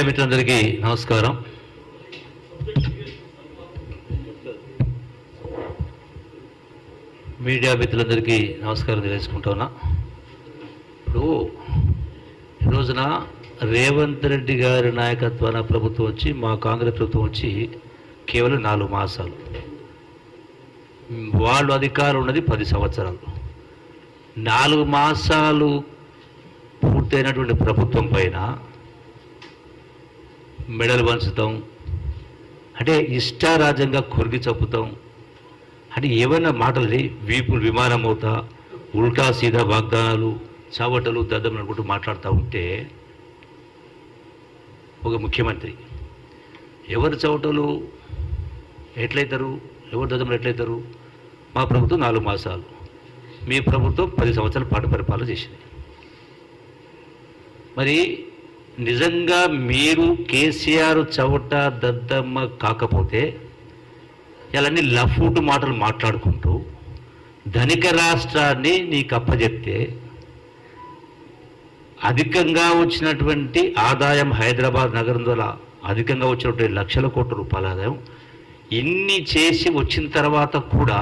Media మిత్రులందరికీ నమస్కారం. Media మిత్రులందరికీ నమస్కారం తెలియజేసుకుంటున్నా. ఇప్పుడు ఈ రోజున రేవంత్ రెడ్డి గారి నాయకత్వాన ప్రభుత్వం వచ్చి మా కాంగ్రెస్ ప్రభుత్వం వచ్చి కేవలం నాలుగు మాసాలు. వాళ్ళు అధికారం ఉన్నది పది సంవత్సరాలు. నాలుగు మాసాలు పూర్తయినటువంటి ప్రభుత్వం పైన మెడలు వంచుతాం అంటే ఇష్టారాజ్యంగా కొరిగి చంపుతాం. అంటే ఏమైనా మాటలు వీపులు విమానం అవుతా ఉల్టా సీదా వాగ్దానాలు చావటలు దద్దం అనుకుంటూ మాట్లాడుతూ ఉంటే ఒక ముఖ్యమంత్రి ఎవరు చవటలు ఎట్లయితారు? ఎవరు దద్దములు ఎట్లయితారు? మా ప్రభుత్వం నాలుగు మాసాలు. మీ ప్రభుత్వం పది సంవత్సరాల పాటు పరిపాలన చేసింది. మరి నిజంగా మీరు కేసీఆర్ చవట దద్దమ్మ కాకపోతే ఇలాంటి లఫూటు మాటలు మాట్లాడుకుంటూ ధనిక రాష్ట్రాన్ని నీకు అప్పజెప్తే అధికంగా వచ్చినటువంటి ఆదాయం హైదరాబాద్ నగరం ద్వారా అధికంగా వచ్చినటువంటి లక్షల కోట్ల రూపాయల ఆదాయం ఇన్ని చేసి వచ్చిన తర్వాత కూడా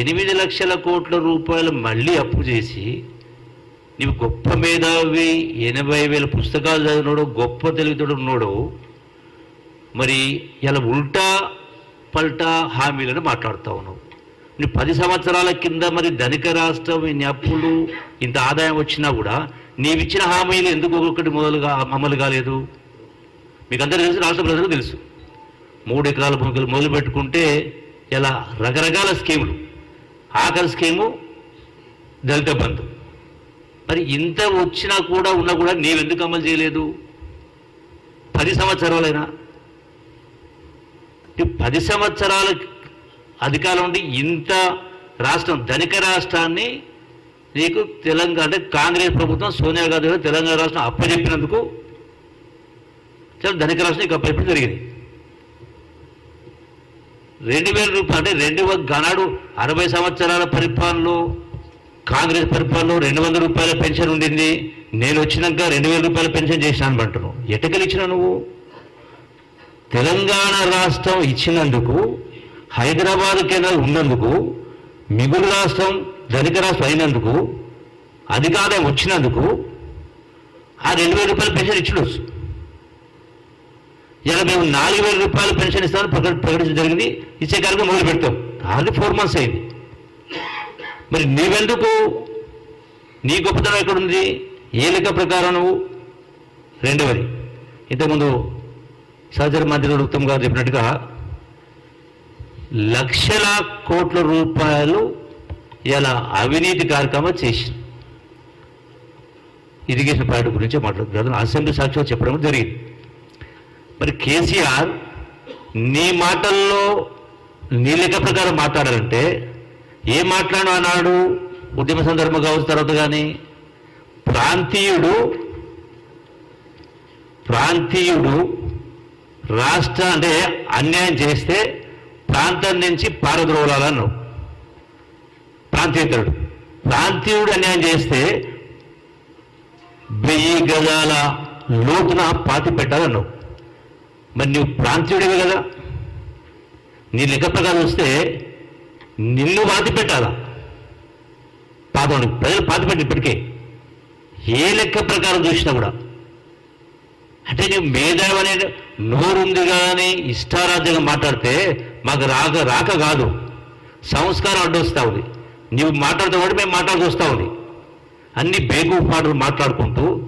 ఎనిమిది లక్షల కోట్ల రూపాయలు మళ్ళీ అప్పు చేసి నీవు గొప్ప మేధావి ఎనభై వేల పుస్తకాలు చదివినోడు గొప్ప తెలివితోడు ఉన్నాడు మరి ఇలా ఉల్టా పల్టా హామీలను మాట్లాడుతూ ఉన్నావు. నీ పది సంవత్సరాల కింద మరి ధనిక రాష్ట్రం ఇన్ని అప్పులు ఇంత ఆదాయం వచ్చినా కూడా నీవిచ్చిన హామీలు ఎందుకు ఒక్కొక్కటి మొదలుగా అమలు కాలేదు? మీకు అందరూ తెలుసు రాష్ట్ర ప్రజలకు తెలుసు. మూడు ఎకరాల భూమికలు మొదలు పెట్టుకుంటే ఇలా రకరకాల స్కీములు. ఆఖరి స్కీము దళిత బంధు. మరి ఇంత వచ్చినా కూడా ఉన్నా కూడా నీవెందుకు అమలు చేయలేదు? పది సంవత్సరాలైనా. ఈ పది సంవత్సరాల అధికారం ఉండి ఇంత రాష్ట్రం ధనిక రాష్ట్రాన్ని నీకు తెలంగాణ అంటే కాంగ్రెస్ ప్రభుత్వం సోనియా గాంధీ తెలంగాణ రాష్ట్రం అప్పచెప్పినందుకు చాలా ధనిక రాష్ట్రం నీకు అప్పచెప్పడం జరిగింది. రెండు వేల రూపాయలు అంటే రెండు గనాడు అరవై సంవత్సరాల పరిపాలనలో కాంగ్రెస్ పరిపాలనలో రెండు వందల రూపాయల పెన్షన్ ఉండింది. నేను వచ్చినాక రెండు వేల రూపాయల పెన్షన్ చేసినాను అంటున్నావు ఎట్టకెళ్ళి ఇచ్చినా నువ్వు? తెలంగాణ రాష్ట్రం ఇచ్చినందుకు హైదరాబాద్ కేంద్రాలు ఉన్నందుకు మిగులు రాష్ట్రం ధనిక రాష్ట్రం అయినందుకు అధికారం వచ్చినందుకు ఆ రెండు వేల రూపాయల పెన్షన్ ఇచ్చిడొచ్చు ఇలా మేము నాలుగు వేల రూపాయల పెన్షన్ ఇస్తామని ప్రకటించడం జరిగింది. ఇచ్చే కార్యక్రమం మొదలు పెడతాం. అది ఫోర్ మంత్స్ అయింది. మరి నీవెందుకు? నీ గొప్పతనం ఎక్కడుంది? ఏ లెక్క ప్రకారం నువ్వు? రెండవది ఇంతకుముందు సహచర మంత్రి ఉత్తమ్ గారు చెప్పినట్టుగా లక్షల కోట్ల రూపాయలు ఇలా అవినీతి కార్యక్రమం చేసి ఇరిగేషన్ ప్రాజెక్టు గురించి మాట్లాడుతున్నారు అసెంబ్లీ సాక్షిగా చెప్పడం జరిగింది. మరి కేసీఆర్ నీ మాటల్లో నీ లెక్క ప్రకారం మాట్లాడాలంటే ఏం మాట్లాడు అన్నాడు? ఉద్యమ సందర్భం కావచ్చు తర్వాత కానీ ప్రాంతీయుడు ప్రాంతీయుడు రాష్ట్ర అంటే అన్యాయం చేస్తే ప్రాంతం నుంచి పారద్రోలాలన్నావు ప్రాంతీయతరుడు ప్రాంతీయుడు అన్యాయం చేస్తే వెయ్యి గజాల లోతున పాతి పెట్టాలన్నావు మరి నువ్వు ప్రాంతీయుడివే కదా? నీ లెక్క ప్రకారం వస్తే నిన్ను పాతి పెట్టాలా పాపం ప్రజలు పాతి పెట్టి ఇప్పటికే. ఏ లెక్క ప్రకారం చూసినా కూడా. అంటే నువ్వు మేధావి అనే నోరుంది కానీ ఇష్టారాజ్యంగా మాట్లాడితే మాకు రాక రాక కాదు. సంస్కారం అడ్డొస్తా ఉంది. నువ్వు మాట్లాడుతూ కూడా మేము మాట్లాడుతూ వస్తూ ఉంది. అన్ని బేగు మాటలు మాట్లాడుకుంటూ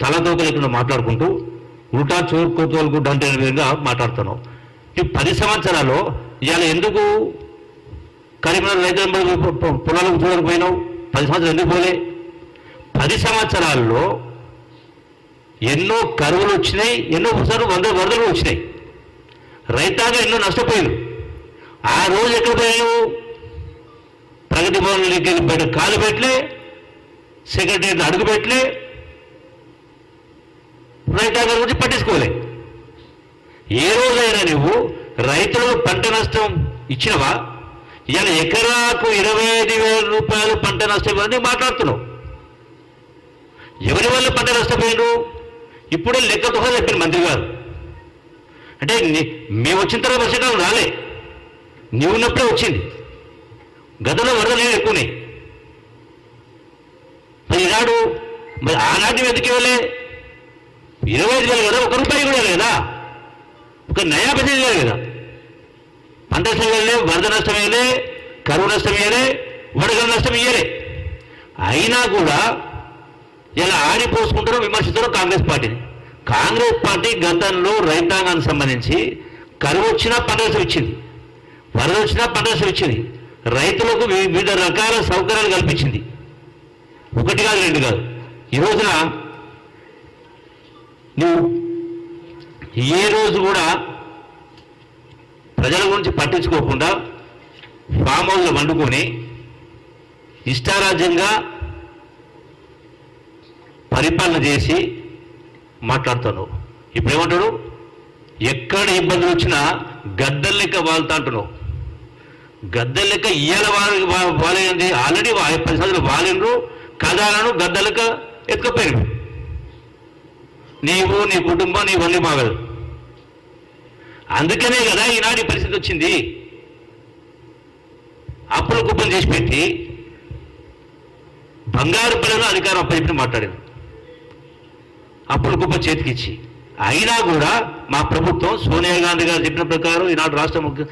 తలదోక లేకుండా మాట్లాడుకుంటూ ఉల్టా చోరు కోతోలు అంటే విధంగా మాట్లాడుతున్నావు. ఈ పది సంవత్సరాలు ఇవాళ ఎందుకు కరీంనగర్ రైతు పొలాలకు చూడడానికి పోయినావు పది సంవత్సరాలు ఎందుకు పోలే? పది సంవత్సరాల్లో ఎన్నో కరువులు వచ్చినాయి ఎన్నో సార్లు వంద వరదలు వచ్చినాయి. రైతాంగం ఎన్నో నష్టపోయారు ఆ రోజు ఎక్కడ పోయావు ప్రగతి భవన్లోకి వెళ్ళి బయట కాలు పెట్టలే సెక్రటరీ అడుగు పెట్టలే రైతాంగం గురించి పట్టించుకోలే. ఏ రోజైనా నువ్వు రైతులకు పంట నష్టం ఇచ్చినవా? ఇవాళ ఎకరాకు ఇరవై ఐదు వేల రూపాయలు పంట నష్టం అని మాట్లాడుతున్నావు. ఎవరి వల్ల పంట నష్టపోయినారు ఇప్పుడే లెక్కతో చెప్పిన మంత్రి గారు. అంటే మేము వచ్చిన తర్వాత వర్షాకాలం రాలే. నీవు ఉన్నప్పుడే వచ్చింది. గతంలో వరద నీళ్ళు ఎక్కువనే మరి ఈనాడు మరి ఆనాటి వెతికి వెళ్ళే ఇరవై ఐదు వేలు కదా ఒక రూపాయి కూడా లేదా? ఒక నయా పైసలు కదా అంత నష్టం వరద నష్టం వేయలే కరువు నష్టం వేయలే వడగల నష్టం ఇయ్యలే అయినా కూడా ఇలా ఆడిపోసుకుంటారో విమర్శిస్తారో కాంగ్రెస్ పార్టీని కాంగ్రెస్ పార్టీ గతంలో రైతాంగానికి సంబంధించి కరువు వచ్చినా పంట ఇచ్చింది వరద వచ్చినా పంట ఇచ్చింది రైతులకు వివిధ రకాల సౌకర్యాలు కల్పించింది. ఒకటి కాదు రెండు కాదు. ఈ రోజున నువ్వు ఏ రోజు కూడా ప్రజల గురించి పట్టించుకోకుండా ఫామ్ హౌస్లు వండుకొని ఇష్టారాజ్యంగా పరిపాలన చేసి మాట్లాడుతున్నావు. ఇప్పుడు ఏమంటాడు ఎక్కడ ఇబ్బందులు వచ్చినా గద్దెల లెక్క వాళ్తా అంటున్నావు. గద్దెల లెక్క ఇయ్యాల వాళ్ళకి వాలేంది? ఆల్రెడీ పది సంవత్సరాలు వాలిండ్రు. కథలను గద్దెలక ఎత్తుకపోయినవి నీవు నీ కుటుంబం నీవన్నీ వల్లి అందుకనే కదా ఈనాటి పరిస్థితి వచ్చింది. అప్పుల కుప్పలు చేసి పెట్టి బంగారు పిల్లలు అధికారం అప్పచెప్పి మాట్లాడింది. అప్పుల కుప్ప చేతికిచ్చి అయినా కూడా మా ప్రభుత్వం సోనియా గాంధీ గారు చెప్పిన ప్రకారం ఈనాడు రాష్ట్ర ముఖ్య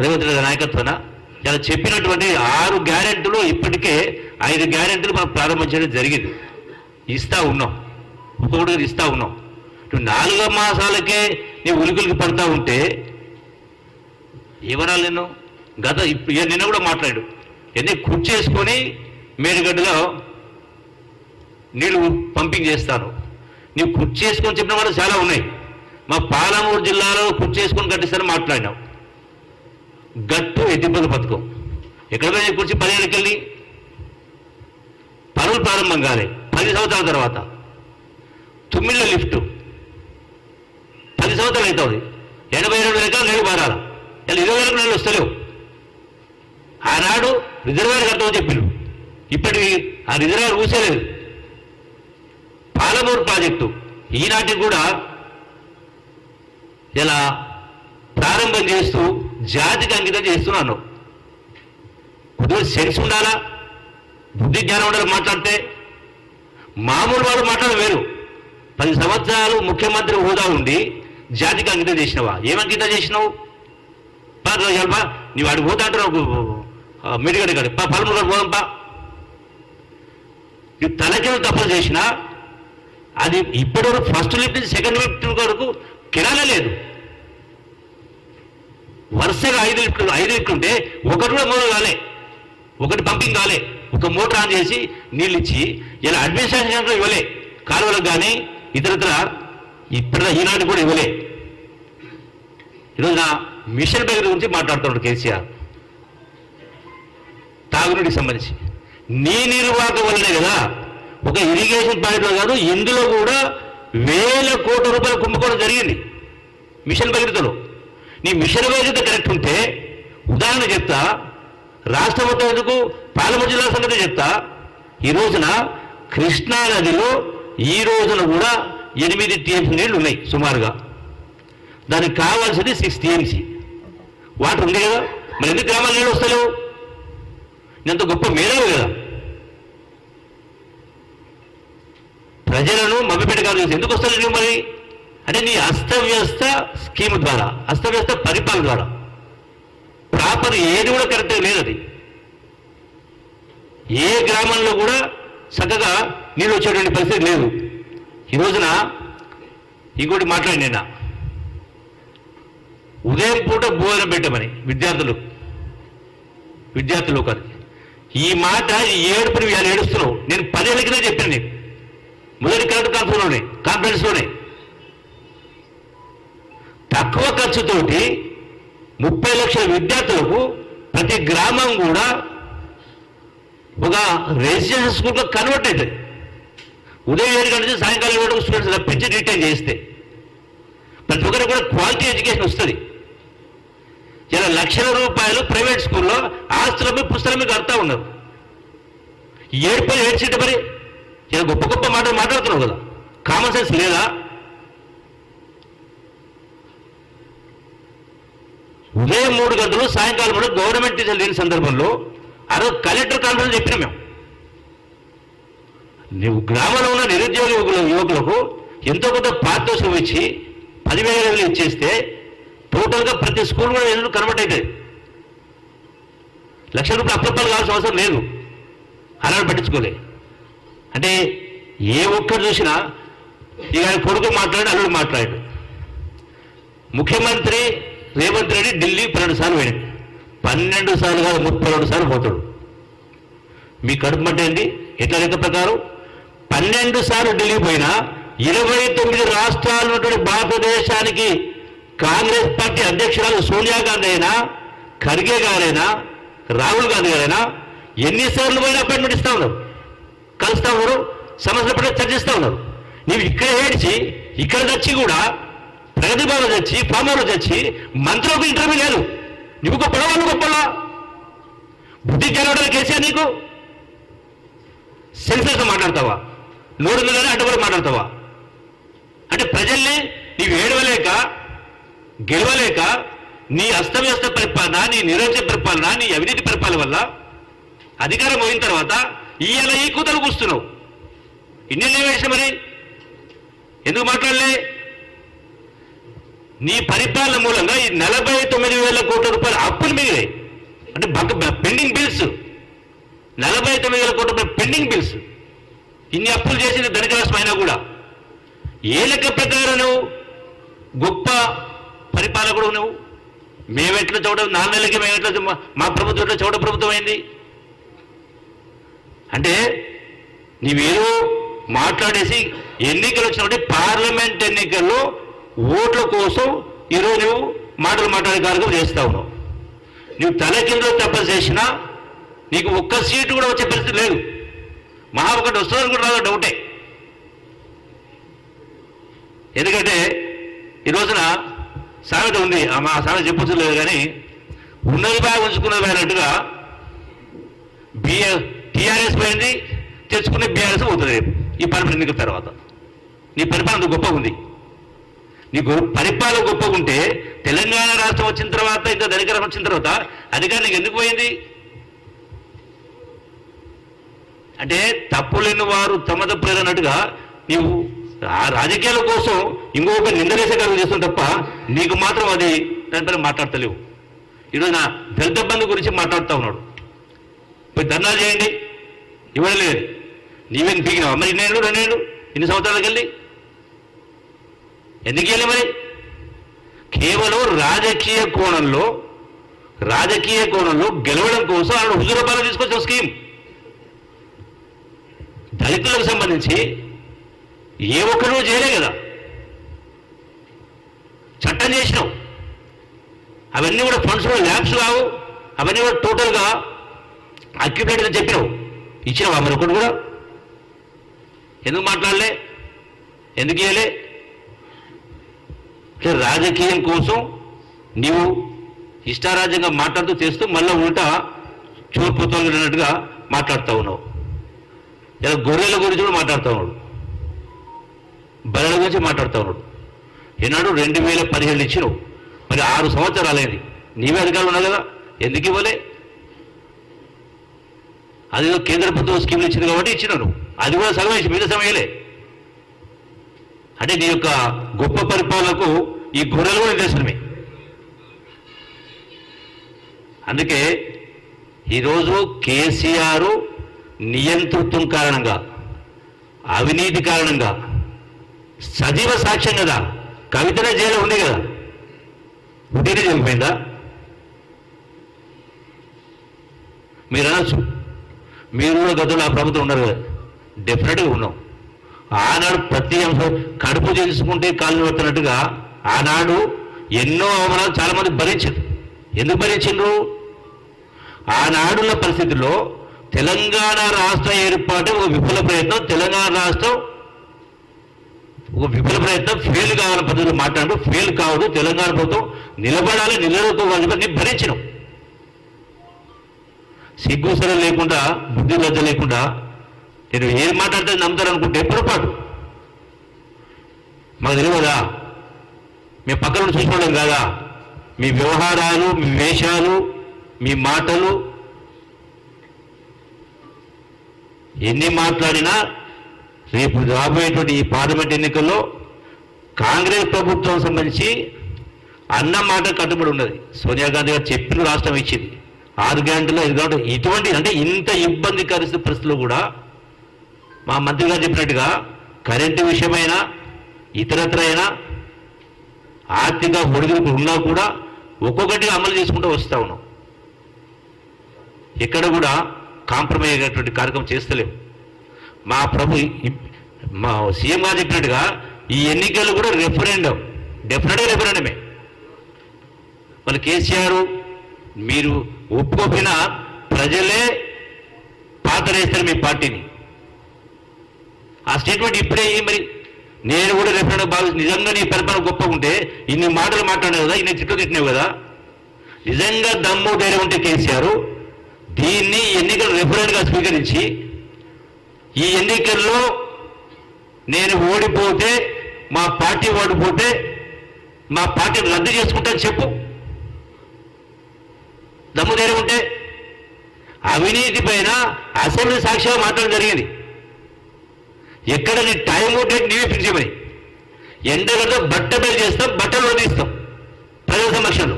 రేవంత్ రెడ్డి నాయకత్వాన ఇలా చెప్పినటువంటి ఆరు గ్యారెంటీలు ఇప్పటికే ఐదు గ్యారెంటీలు మనం ప్రారంభించడం జరిగింది. ఇస్తా ఉన్నాం. ఒక్కొక్కటి ఇస్తా ఉన్నాం. ఇప్పుడు నాలుగో మాసాలకే నీ ఉలికులకి పడతా ఉంటే ఏమనాలి నేను గత ఇప్పుడు నిన్న కూడా మాట్లాడు. ఎన్ని కుర్చేసుకొని మేడిగడ్డలో నీళ్ళు పంపింగ్ చేస్తాను. నీవు కుర్చేసుకొని చెప్పిన వాళ్ళు చాలా ఉన్నాయి. మా పాలమూరు జిల్లాలో కుర్చేసుకొని కట్టిస్తానని మాట్లాడినావు గట్టు ఎత్తిపోత పథకం ఎక్కడ పోయి కుర్చీ పదిహేనుకి వెళ్ళి పనులు ప్రారంభం కాలే. పది సంవత్సరాల తర్వాత. తుమ్మిళ్ళ లిఫ్ట్. సంవత్సరాలు అవుతుంది ఎనభై రెండు ఎకరాలు నీళ్ళు పారాలి. ఇలా ఇరవై వరకు నీళ్ళు వస్తలేవు. ఆనాడు రిజర్వాయర్ కట్టమని చెప్పిండు ఇప్పటికి ఆ రిజర్వాయర్ ఊసేలేదు. పాలమూరు ప్రాజెక్టు ఈనాటికి కూడా ఇలా ప్రారంభం చేస్తూ జాతికి అంకితం చేస్తున్నాను. కొద్దిగా సెన్స్ ఉండాలా? బుద్ధి జ్ఞానం ఉండాలి మాట్లాడితే మామూలు వాళ్ళు మాట్లాడడం వేరు. పది సంవత్సరాలు ముఖ్యమంత్రి హోదా ఉండి జాతికి అంకితం చేసినవా? ఏం అంకితం చేసినావు? పా రోజాలు పా. నీవు వాడికి పోతా అంటారు మెడిగడ కాదు. పా పలమూరు పోదాం పా. నువ్వు తలకిన తప్పులు చేసినా అది ఇప్పటి వరకు ఫస్ట్ లిఫ్ట్ నుంచి సెకండ్ లిఫ్ట్ వరకు కిరాణా లేదు. వరుసగా ఐదు లిఫ్ట్లు ఐదు లిఫ్ట్లు ఉంటే ఒకటి కూడా మూడు కాలే. ఒకటి పంపింగ్ కాలే. ఒక మోటార్ ఆన్ చేసి నీళ్ళు ఇచ్చి ఇలా అడ్మినిస్ట్రేషన్ ఇవ్వలే కాలువలకు కానీ ఇతరత్ర ఇప్పుడు ఈనాటి కూడా ఇవ్వలే. ఈరోజు నా మిషన్ దగ్గర గురించి మాట్లాడుతున్నాడు కేసీఆర్. తాగునీటికి సంబంధించి. నీ నిర్వాహక వల్లనే కదా ఒక ఇరిగేషన్ పాయింట్లో కాదు ఇందులో కూడా వేల కోట్ల రూపాయలు కుంభకోణం జరిగింది. మిషన్ భగీరథలో నీ మిషన్ భగీరథ కరెక్ట్ ఉంటే ఉదాహరణ చెప్తా రాష్ట్ర మొత్తం ఎందుకు పాలమూరు జిల్లా సంగతి చెప్తా ఈ రోజున కృష్ణా నదిలో ఈ రోజున కూడా ఎనిమిది టీఎంసీ నీళ్ళు ఉన్నాయి సుమారుగా. దానికి కావాల్సింది సిక్స్ టీఎంసీ. వాటర్ ఉంది కదా? మరి ఎందుకు గ్రామాల నీళ్ళు వస్తలేవు? ఎంత గొప్ప మేధావు కదా. ప్రజలను మభ్యపెట్టగాలి ఎందుకు వస్తలేదు నువ్వు మరి? అంటే నీ అస్తవ్యస్త స్కీమ్ ద్వారా అస్తవ్యస్త పరిపాలన ద్వారా. ప్రాపర్ ఏది కూడా కరెక్ట్గా లేదు అది ఏ గ్రామంలో కూడా చక్కగా నీళ్ళు వచ్చేటువంటి పరిస్థితి లేదు. ఈ రోజున ఇంకోటి మాట్లాడి నిన్న. ఉదయం పూట భోజనం పెట్టమని విద్యార్థులు. విద్యార్థులు కాదు. ఈ మాట ఈ ఏడుపుని వీళ్ళు ఏడుస్తున్నావు. నేను పదేళ్ళ కింద చెప్పాను నీకు. మొదటి కరెక్ట్ కాన్ఫరెన్స్లోనే కాన్ఫరెన్స్లోనే. తక్కువ ఖర్చుతోటి ముప్పై లక్షల విద్యార్థులకు ప్రతి గ్రామం కూడా ఒక రెసిడెన్షియల్ స్కూల్గా కన్వర్ట్ అవుతుంది. ఉదయం ఏడు గంటల నుంచి సాయంకాలం ఏడు వరకు స్టూడెంట్స్ రప్పించి రిటైన్ చేస్తే ప్రతి ఒక్కరికి కూడా క్వాలిటీ ఎడ్యుకేషన్ వస్తుంది. ఇలా లక్షల రూపాయలు ప్రైవేట్ స్కూల్లో ఆస్తుల మీద కడతా ఉన్నారు. ఏడుపై ఏడ్చేట మరి? ఇలా గొప్ప గొప్ప మాటలు మాట్లాడుతున్నావు కదా. కామన్ సెన్స్ లేదా? ఉదయం మూడు గంటలు సాయంకాలం కూడా గవర్నమెంట్ టీచర్లు లేని సందర్భంలో ఆ రోజు కలెక్టర్ కాన్ఫరెన్స్ చెప్పిన మేము. నువ్వు గ్రామంలో ఉన్న నిరుద్యోగ యువకులు యువకులకు ఎంతో కొంత పారితోషికం ఇచ్చి పదివేల వేలు ఇచ్చేస్తే టోటల్గా ప్రతి స్కూల్ కూడా ఎల్లు కన్వర్ట్ అవుతుంది లక్ష రూపాయలు అప్రూపాలు కావాల్సిన అవసరం లేదు. అలా పట్టించుకోలే. అంటే ఏ ఒక్కరు చూసినా ఇక ఆయన కొడుకు మాట్లాడి అల్లుడు మాట్లాడు. ముఖ్యమంత్రి రేవంత్ రెడ్డి ఢిల్లీ పన్నెండు సార్లు పోయాడు పన్నెండు సార్లు కాదు ముప్పై రెండు సార్లు పోతాడు. మీ కడుపు మంటే ఏంటి? ఎట్లా లెక్క ప్రకారం? పన్నెండు సార్లు ఢిల్లీ పోయినా ఇరవై తొమ్మిది రాష్ట్రాలు ఉన్నటువంటి భారతదేశానికి కాంగ్రెస్ పార్టీ అధ్యక్షురాలు సోనియా గాంధీ అయినా ఖర్గే గారైనా రాహుల్ గాంధీ గారైనా ఎన్నిసార్లు పోయినా అపాయింట్మెంట్ ఇస్తా ఉన్నారు? కలుస్తా ఉన్నారు? సమస్యల పట్ల చర్చిస్తా ఉన్నారు? నీవు ఇక్కడ ఏడ్చి ఇక్కడ తెచ్చి కూడా ప్రగతి భవన్ తెచ్చి ఫామ్ హౌస్ తెచ్చి మంత్రులకు ఇంటర్వ్యూ లేదు. నువ్వు గొప్ప వాళ్ళు గొప్పలా బుద్ధి జరగడానికి కేసీఆర్ నీకు? సెన్సెస్ మాట్లాడతావా? నోరు మీదనే అడ్డుపడి మాట్లాడతావా? అంటే ప్రజల్ని నీవు ఏడవలేక గెలవలేక నీ అస్తవ్యస్త పరిపాలన నీ నిరోజ పరిపాలన నీ అవినీతి పరిపాలన వల్ల అధికారం పోయిన తర్వాత ఈయన ఈ కూతలు కూస్తున్నావు. ఇన్ని వేసిన మరి? ఎందుకు మాట్లాడలే? నీ పరిపాలన మూలంగా ఈ నలభై తొమ్మిది వేల కోట్ల రూపాయల అప్పులు మిగిలాయి. అంటే పెండింగ్ బిల్స్. నలభై తొమ్మిది వేల కోట్ల రూపాయల పెండింగ్ బిల్స్. ఇన్ని అప్పులు చేసింది ధనిక రాష్ట్రం అయినా కూడా. ఏ లెక్క ప్రకారం నువ్వు గొప్ప పరిపాలకుడు నువ్వు? మేమెట్లా చూడ నాలుగు నెలలకి మేమెట్లా మా- మా ప్రభుత్వం ఎట్లా చోట ప్రభుత్వం అయింది? అంటే నీవేదో మాట్లాడేసి ఎన్నికలు వచ్చినప్పుడు పార్లమెంట్ ఎన్నికల్లో ఓట్ల కోసం ఈరోజు నువ్వు మాటలు మాట్లాడే కార్యక్రమం చేస్తా ఉన్నావు. నువ్వు తల కింద తపస్సు చేసినా నీకు ఒక్క సీటు కూడా వచ్చే పరిస్థితి లేదు. మహా ఒకటి వస్తుందని కూడా రాదో డౌటే. ఎందుకంటే ఈ రోజున సామెత ఉంది. ఆ మా సామెత చెప్పచ్చు లేదు కానీ ఉన్నది బాగా ఉంచుకున్నది బాగా అన్నట్టుగా బిఆర్ టీఆర్ఎస్ పోయింది తెచ్చుకునే బీఆర్ఎస్ పోతుంది రేపు. ఈ పరిపాలన ఎన్నికల తర్వాత? నీ పరిపాలన గొప్ప గొప్పగా ఉంది. నీకు పరిపాలన గొప్ప ఉంటే తెలంగాణ రాష్ట్రం వచ్చిన తర్వాత ఇంకా ధనికరం వచ్చిన తర్వాత అధికారం నీకు ఎందుకు పోయింది? అంటే తప్పులేని వారు తమ తప్పు లేదన్నట్టుగా నీవు ఆ రాజకీయాల కోసం ఇంకొక నిందలేసే కార్యం చేస్తాం తప్ప నీకు మాత్రం అది దానిపైన మాట్లాడతలేవు. ఈరోజు నా దళిత బంధు గురించి మాట్లాడుతూ ఉన్నాడు. పోయి ధర్నాలు చేయండి. ఇవ్వలేదు నీవేం పీకినావా మరి ఇన్నేళ్ళు రెండేళ్ళు ఇన్ని సంవత్సరాలకు వెళ్ళి ఎందుకు వెళ్ళి మరి? కేవలం రాజకీయ కోణంలో రాజకీయ కోణంలో గెలవడం కోసం ఆయన హుజురపాలన తీసుకొచ్చిన స్కీమ్. దళితులకు సంబంధించి ఏ ఒక్కరూ చేయలే కదా. చట్టం చేసినావు అవన్నీ కూడా ఫండ్స్ కూడా ల్యాబ్స్ కావు అవన్నీ కూడా టోటల్గా అక్యుపేట్ అని చెప్పినావు ఇచ్చినావు మరి ఒకటి కూడా. ఎందుకు మాట్లాడలే? ఎందుకు ఇయ్యలే? అంటే రాజకీయం కోసం నీవు ఇష్టారాజ్యంగా మాట్లాడుతూ చేస్తూ మళ్ళీ ఉల్టా చూర్పుతోన్నట్టుగా మాట్లాడుతూ ఉన్నావు. ఇలా గొర్రెల గురించి కూడా మాట్లాడుతూ ఉన్నాడు. బర్రెల గురించి మాట్లాడుతూ ఉన్నాడు. ఈనాడు రెండు వేల పదిహేడు ఇచ్చినావు. మరి ఆరు సంవత్సరాలైంది నీవే అధికారులు ఉన్నావు కదా? ఎందుకు ఇవ్వలే? అదేదో కేంద్ర ప్రభుత్వం స్కీమ్లు ఇచ్చింది కాబట్టి ఇచ్చినాను అది కూడా సగం ఇచ్చి మిగతా సమయలే. అంటే నీ యొక్క గొప్ప పరిపాలనకు ఈ గొర్రెలు కూడా నిదర్శనమే. అందుకే ఈరోజు కేసీఆర్ నియంతృత్వం కారణంగా అవినీతి కారణంగా సజీవ సాక్ష్యం కదా కవితనే జైలు ఉంది కదా. ఉంటేనే చనిపోయిందా? మీరు అనొచ్చు. మీరు కూడా గతంలో ఆ ప్రభుత్వం ఉన్నారు కదా. డెఫినెట్గా ఉన్నాం. ఆనాడు ప్రతి అంశం కడుపు చేసుకుంటే కాళ్ళు పెడుతున్నట్టుగా ఆనాడు ఎన్నో అవమానాలు చాలామంది భరించారు. ఎందుకు భరించిండ్రు ఆనాడున్న పరిస్థితుల్లో తెలంగాణ రాష్ట్ర ఏర్పాటు ఒక విఫల ప్రయత్నం. తెలంగాణ రాష్ట్రం ఒక విఫల ప్రయత్నం. ఫెయిల్ కావాలని పద్ధతిలో మాట్లాడు ఫెయిల్ కావద్దు. తెలంగాణ ప్రభుత్వం నిలబడాలి నిలబడుకోవాలి భరించడం సిగ్గుసర లేకుండా బుద్ధి లజ్జ లేకుండా నేను ఏం మాట్లాడితే నమ్ముతారు అనుకుంటే పొరపాటు. మాకు తెలియదా? మేము పక్కన చూసుకోవడం కాదా? మీ వ్యవహారాలు మీ వేషాలు మీ మాటలు ఎన్ని మాట్లాడినా రేపు రాబోయేటువంటి ఈ పార్లమెంట్ ఎన్నికల్లో కాంగ్రెస్ ప్రభుత్వం సంబంధించి అన్న మాట కట్టుబడి ఉన్నది. సోనియా గాంధీ గారు చెప్పిన రాష్ట్రం ఇచ్చింది. ఆరు గంటలు ఐదు గంటలు ఇటువంటి అంటే ఇంత ఇబ్బందికరిస్తున్న పరిస్థితుల్లో కూడా మా మంత్రి గారు చెప్పినట్టుగా కరెంటు విషయమైనా ఇతరత్ర అయినా ఆర్థిక ఒడిదుడుకులు ఉన్నా కూడా ఒక్కొక్కటిగా అమలు చేసుకుంటూ వస్తూ ఉన్నాం. ఇక్కడ కూడా కాంప్రమైజ్ అయ్యేటువంటి కార్యక్రమం చేస్తలేము మా ప్రభు మా సీఎం గారు చెప్పినట్టుగా ఈ ఎన్నికలు కూడా రెఫరెండం. డెఫినెట్గా రెఫరెండమే. మరి కేసీఆర్ మీరు ఒప్పుకోకపోయినా ప్రజలే పాతరేస్తారు మీ పార్టీని. ఆ స్టేట్మెంట్ ఇప్పుడే మరి. నేను కూడా రెఫరెండం భావిస్తు నిజంగా నీ పరిపాలన గొప్పగా ఉంటే ఇన్ని మాటలు మాట్లాడినావు కదా ఇన్ని చిట్లు తిట్టినావు కదా. నిజంగా దమ్ము ధైర్యం ఉంటే కేసీఆర్ దీన్ని ఎన్నికలు రెఫరెండ్గా స్వీకరించి ఈ ఎన్నికల్లో నేను ఓడిపోతే మా పార్టీ ఓడిపోతే మా పార్టీని రద్దు చేసుకుంటాను చెప్పు. దమ్ము ధైర్యం ఉంటే అవినీతి పైన అసెంబ్లీ సాక్షిగా మాట్లాడడం జరిగింది. ఎక్కడ నీ టైం డేట్ నీవే ఫిక్స్ చేయమని. ఎండగంట బట్ట బయలు చేస్తాం బట్టలు వదిలిస్తాం ప్రజల సమక్షంలో.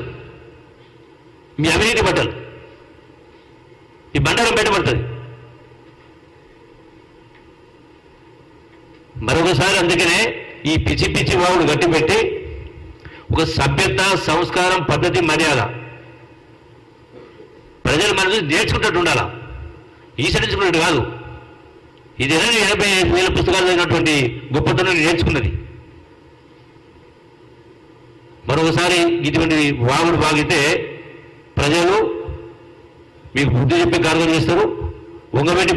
మీ అవినీతి బట్టలు. ఈ బండారం బయటపడుతుంది. మరొకసారి అందుకనే ఈ పిచ్చి పిచ్చి వాగుడు గట్టిపెట్టి ఒక సభ్యత సంస్కారం పద్ధతి మర్యాద. ప్రజలు మన చూసి నేర్చుకుంటట్టు ఉండాలా? ఈసరించుకున్నట్టు కాదు. ఇది ఎనభై ఐదు వేల పుస్తకాలు చదివినటువంటి గొప్పతనం నేర్చుకున్నది? మరొకసారి ఇటువంటి వాగుడు బాగితే ప్రజలు మీకు బుద్ధి చెప్పి కార్యక్రమం చేస్తారు. వంగబెట్టి